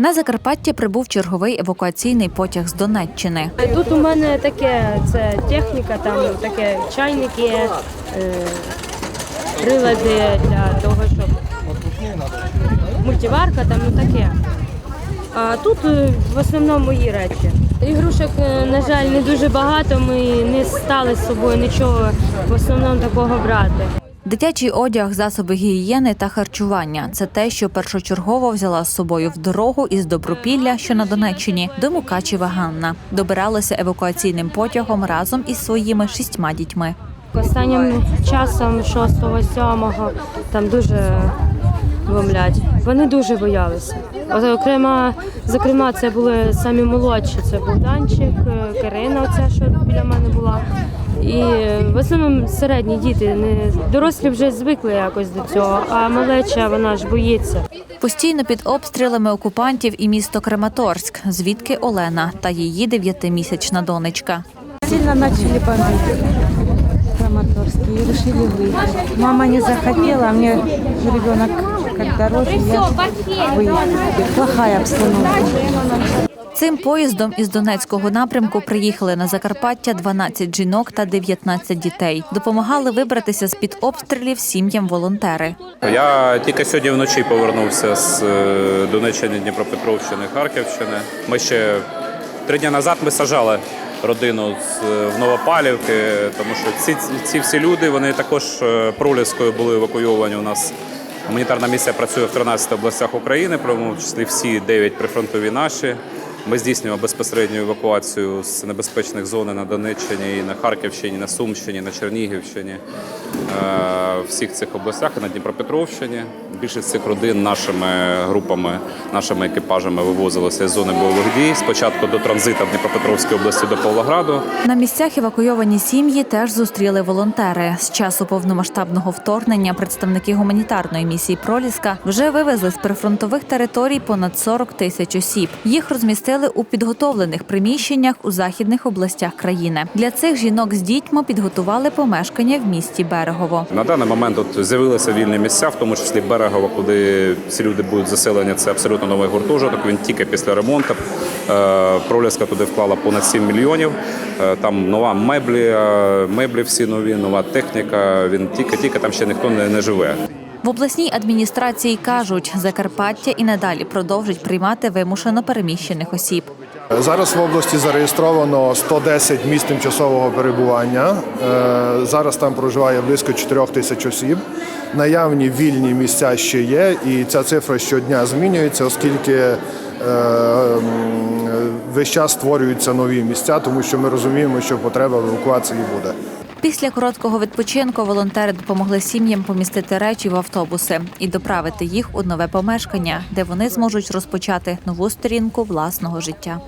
На Закарпаття прибув черговий евакуаційний потяг з Донеччини. Тут у мене таке це техніка, там таке чайники, е, прилади для того, щоб мультиварка, там таке. А тут е, в основному мої речі. Ігрушок, е, на жаль, не дуже багато. Ми не стали з собою нічого в основному такого брати. Дитячий одяг, засоби гігієни та харчування це те, що першочергово взяла з собою в дорогу із Добропілля, що на Донеччині, до Мукачева Ганна. Добиралася евакуаційним потягом разом із своїми шістьма дітьми. Останнім часом, 6-7, там дуже бомлять. Вони дуже боялися. Окрема, зокрема, це були самі молодші. Це Богданчик, Кирина, оця, що біля мене була. І в основному середні діти. Не, дорослі вже звикли якось до цього, а малеча вона ж боїться. Постійно під обстрілами окупантів і місто Краматорськ, звідки Олена та її дев'ятимісячна донечка. Сильно начали бомбить Краматорский и решили выехать. Мама не захотела, а мне ребенок как дороже, я. Плохая обстановка. Цим поїздом із Донецького напрямку приїхали на Закарпаття 12 жінок та 19 дітей. Допомагали вибратися з під обстрілів сім'ям волонтери. Я тільки сьогодні вночі повернувся з е, Донеччини, Дніпропетровщини, Харківщини. Ми ще три дні назад ми сажали родину е, в Новопалівки, тому що ці, ці всі люди вони також е, проліскою були евакуйовані. У нас гуманітарна місія працює в 13 областях України, в тому числі всі 9 прифронтові наші. Ми здійснюємо безпосередню евакуацію з небезпечних зон на Донеччині, на Харківщині, на Сумщині, на Чернігівщині, е, всіх цих областях і на Дніпропетровщині. Більшість цих родин нашими групами, нашими екіпажами вивозилися з зони бойових дій. Спочатку до транзиту в Дніпропетровській області до Павлограду, На місцях евакуйовані сім'ї теж зустріли волонтери. З часу повномасштабного вторгнення представники гуманітарної місії Проліска вже вивезли з прифронтових територій понад 40 тисяч осіб. Їх розмістили у підготовлених приміщеннях у західних областях країни. Для цих жінок з дітьми підготували помешкання в місті Берегово. На даний момент от з'явилися вільні місця, в тому числі Берегово, куди ці люди будуть заселені. Це абсолютно новий гуртожиток. Він тільки після ремонту. Е, Проліска туди вклала понад 7 мільйонів. Е, Там нова меблі, е, меблі всі нові, нова техніка. Він тільки тільки там ще ніхто не, не живе. В обласній адміністрації кажуть, Закарпаття і надалі продовжить приймати вимушено переміщених осіб. Зараз в області зареєстровано 110 місць тимчасового перебування. Е, Зараз там проживає близько 4 тисяч осіб. Наявні вільні місця ще є, і ця цифра щодня змінюється, оскільки е, весь час створюються нові місця, тому що ми розуміємо, що потреба в евакуації буде. Після короткого відпочинку волонтери допомогли сім'ям помістити речі в автобуси і доправити їх у нове помешкання, де вони зможуть розпочати нову сторінку власного життя.